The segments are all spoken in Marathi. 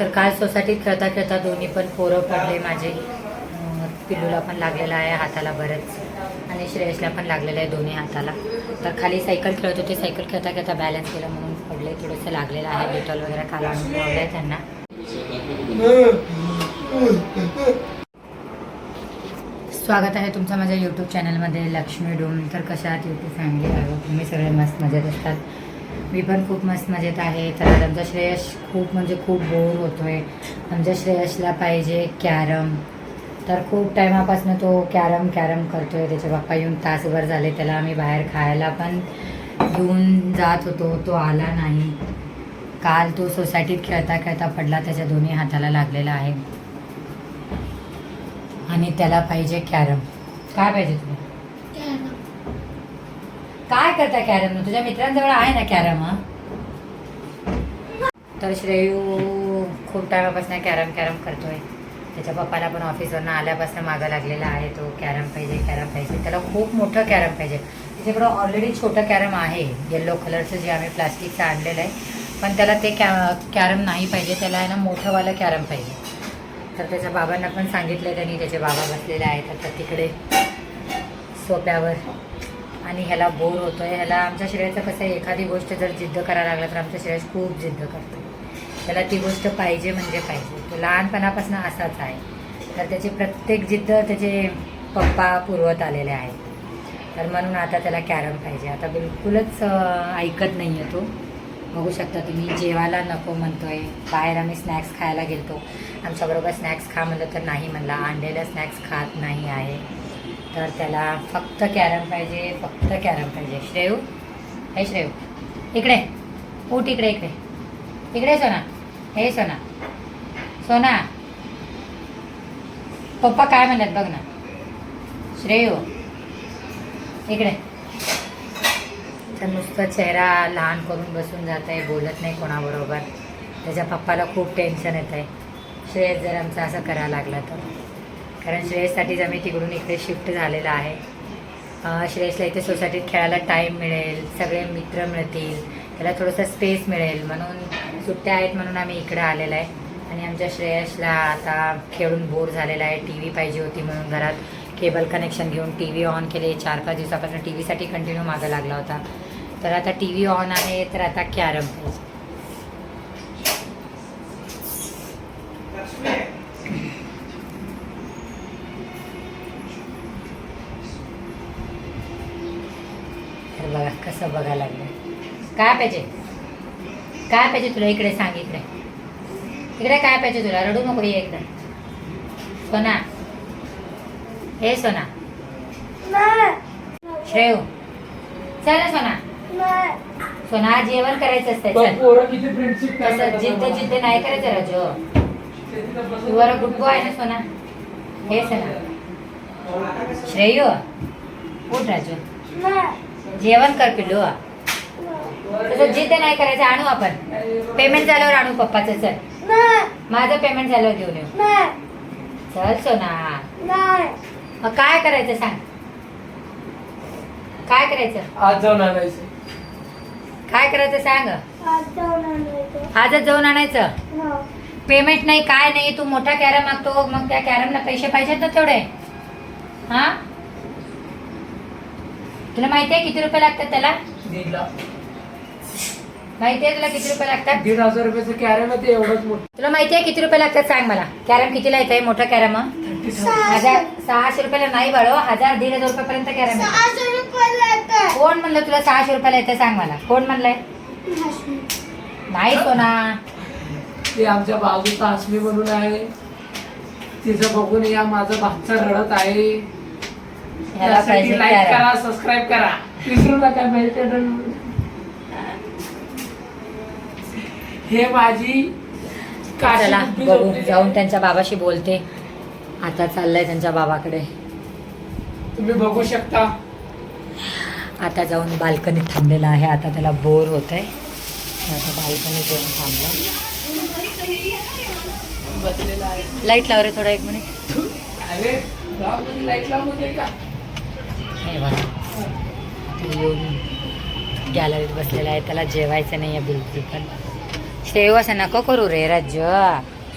तर काल सोसायटीत खेळता खेळता दोन्ही पण पोरं पडले. माझे पिल्लूला पण लागलेला आहे हाताला बरंच आणि श्रेयसला पण लागलेलं आहे दोन्ही हाताला. तर खाली सायकल खेळत होते. सायकल खेळता खेळता बॅलन्स केलं म्हणून पडले. थोडंसं लागलेलं आहे. डेटॉल वगैरे काल आणून आहे त्यांना. स्वागत आहे तुमचं माझ्या यूट्यूब चॅनलमध्ये लक्ष्मी डोम. तर कशा आहात यूट्यूब फॅमिली आहे तुम्ही सगळे मस्त मजेत असतात. मी पण खूप मस्त मजेत आहे. तर आज आमचा श्रेयश खूप म्हणजे खूप बोर होतो आहे आमच्या श्रेयशला पाहिजे कॅरम. तर खूप टायमापासून तो कॅरम कॅरम करतो आहे त्याचे बाप्पा येऊन तासभर झाले. त्याला आम्ही बाहेर खायला पण घेऊन जात होतो. तो आला नाही. काल तो सोसायटीत खेळता खेळता पडला. त्याच्या दोन्ही हाताला लागलेला आहे. आणि त्याला पाहिजे कॅरम. काय पाहिजे तुला? काय करता कॅरम? तुझ्या मित्रांजवळ आहे ना कॅरम तर श्रेयू खूप टायमापासून कॅरम कॅरम करतोय. त्याच्या पप्पाला पण ऑफिसवरनं आल्यापासून मागं लागलेला आहे तो. कॅरम पाहिजे कॅरम पाहिजे. त्याला खूप मोठं कॅरम पाहिजे. त्याच्याकडं ऑलरेडी छोटं कॅरम आहे. येल्लो कलरचं जे आम्ही प्लास्टिकचं आणलेलं आहे. पण त्याला ते कॅ कॅरम नाही पाहिजे. त्याला आहे ना मोठंवालं कॅरम पाहिजे. तर त्याच्या बाबांना पण सांगितलं त्यांनी. त्याचे बाबा बसलेले आहेत. आता तिकडे सोप्यावर. आणि ह्याला बोर होतो आहे ह्याला आमच्या शरीराचं कसं आहे एखादी गोष्ट जर जिद्द करायला लागला तर आमच्या शरीर खूप जिद्द करतो. त्याला ती गोष्ट पाहिजे म्हणजे पाहिजे. तो लहानपणापासून असाच आहे. तर त्याची प्रत्येक जिद्द त्याचे पप्पा पुरवत आलेले आहेत. तर म्हणून आता त्याला कॅरम पाहिजे. आता बिलकुलच ऐकत नाही आहे तो. बघू शकता तुम्ही जेवायला नको म्हणतो आहे बाहेर आम्ही स्नॅक्स खायला गेलतो. आमच्याबरोबर स्नॅक्स खा म्हणलं तर नाही म्हणला. आणलेलं स्नॅक्स खात नाही आहे. तर त्याला फक्त कॅरम पाहिजे फक्त कॅरम पाहिजे. श्रेयू हे श्रेयू. इकडे. उठ इकडे इकडे. इकडे सोना. हे सोना. सोना. पप्पा काय म्हणतात बघ ना. श्रेयू. इकडे. तर नुसतं चेहरा लहान करून बसून जात आहे बोलत नाही कोणाबरोबर. त्याच्या पप्पाला खूप टेन्शन येत आहे श्रेयस जर आमचा असं करायला लागला तर. कारण श्रेयससाठीच आम्ही तिकडून इकडे शिफ्ट झालेला आहे. श्रेयसला इथे सोसायटीत खेळायला टाईम मिळेल सगळे मित्र मिळतील त्याला थोडंसं स्पेस मिळेल. म्हणून सुट्ट्या आहेत म्हणून आम्ही इकडं आलेलो आहे. आणि आमच्या श्रेयसला आता खेळून बोर झालेला आहे. टी व्ही पाहिजे होती म्हणून घरात केबल कनेक्शन घेऊन टी व्ही ऑन केले. चार पाच दिवसापासून टी व्हीसाठी कंटिन्यू मागं लागला होता. तर आता टी व्ही ऑन आहे तर आता कॅरम पाहिजे तर बघा कसं बघायला लागलं काय पाहिजे? काय पाहिजे तुला इकडे सांग इकडे. इकडे काय पाहिजे तुला? रडू नको ये इकडे सोना. हे सोना. श्रेयू. चल सोना. सोना जेवण करायचं असतं जिद्द जिद्द नाही करायचं राजू. तू वर आहे ना सोना? हे सोना. श्रेयू. उठ राजू. जेवण कर पिल्लू. तसं जिद्द नाही करायचं आणू आपण. पेमेंट झाल्यावर आणू पप्पाचं चल. माझं पेमेंट झाल्यावर घेऊन येऊ. चल सोना. मग काय करायचं सांग? काय करायचं? आज जाऊन आणायचं. काय करायचं सांग? आजच जाऊन आणायचं? पेमेंट नाही काय नाही तू मोठा कॅरम मागतो मग त्या कॅरमला पैसे पाहिजेत ना तेवढे. हा? तुला माहिती आहे किती रुपये लागतात त्याला? माहिती आहे तुला किती रुपये लागतात? दीड हजार रुपयाचं कॅरेम आहे ते एवढंच मोठं. तुला माहिती आहे किती रुपये लागतात सांग मला. कॅरम कितीला येत आहे मोठा कॅरम हजार सहाशे रुपयाला नाही बाळो हजार दीड हजार रुपयापर्यंत कॅरम आहे. कोण म्हणलं तुला सहाशे रुपयाला येते सांग मला? कोण म्हणलंय? नाही सोना. ते आमच्या बाजूचा आसमी म्हणून आहे. तिचं बघून या माझा भाचा रडत आहे. ह्याला पाहिजे लाईक कॅरम करा सबस्क्राईब करा. विसरू नका बेल हे माझी चला बघू. जाऊन. त्यांच्या बाबाशी बोलते. आता चाललंय त्यांच्या बाबाकडे. तुम्ही बघू शकता. आता जाऊन बाल्कनीत थांबलेला आहे. आता त्याला बोर होत आहे आता बाल्कनीत जाऊन थांबला. बसलेला आहे. लाइट लाव रे थोडा एक मिनिट अरे लाइट लावून येऊन गॅलरीत बसलेला आहे. त्याला जेवायचं नाही आहे बिलकुल पण. शेव असं नको करू रे राज्य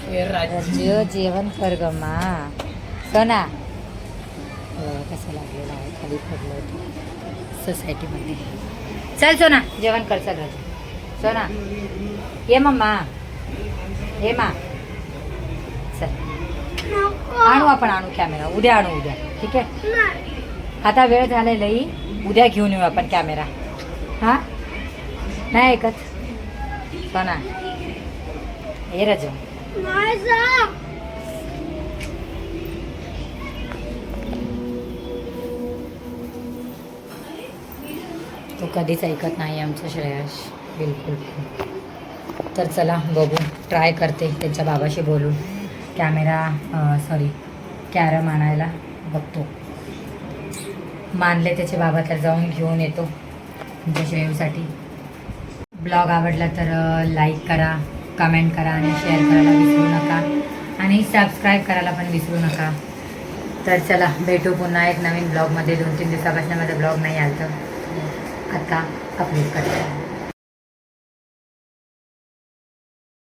हे राज्य राज्य जेवण कर ग मा सोना हो, कसं लागलेलं आहे खाली पडलं होतं सोसायटीमध्ये चल सोना जेवण कर चल राजू सोना ये मम्मा ये मा चल आणू आपण आणू कॅमेरा उद्या आणू उद्या ठीक आहे आता वेळ झालाय लई उद्या घेऊन येऊ आपण कॅमेरा हा नाही ऐकत सोना ये राजू. तो कधीच ऐकत नाही आमचं श्रेयश बिलकुल. तर चला बघू. ट्राय करते त्यांच्या बाबाशी बोलून. कॅमेरा सॉरी कॅरम आणायला बघतो. मानले त्याचे बाबा तर जाऊन घेऊन येतो. तुमच्या श्रेयसाठी. ब्लॉग आवडला तर लाईक करा कमेंट करा आणि शेअर करायला विसरू नका. आणि सबस्क्राईब करायला पण विसरू नका. तर चला भेटू पुन्हा एक नवीन ब्लॉगमध्ये दोन तीन दिवसापासून माझा ब्लॉग नाही आलं तर आता अपलोड करते.